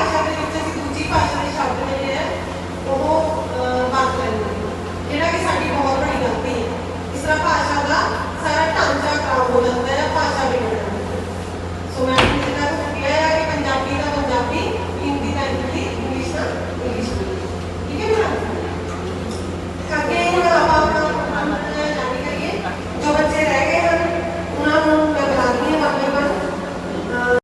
ਭਾਸ਼ਾ ਦੇ ਵਿੱਚ ਅਸੀਂ ਦੂਜੀ ਭਾਸ਼ਾ ਦੇ ਸ਼ਬਦ ਜਿਹੜੇ ਹੈ ਉਹ ਵਰਤ ਲੈਂਦੇ ਜਿਹੜਾ ਕਿ ਸਾਡੀ ਬਹੁਤ ਵੱਡੀ ਗਲਤੀ ਹੈ। ਇਸ ਤਰ੍ਹਾਂ ਭਾਸ਼ਾ ਦਾ ਸਾਰਾ ਢਾਂਚਾ ਖਰਾਬ ਹੋ ਜਾਂਦਾ ਹੈ, ਭਾਸ਼ਾ ਵਿਗੜ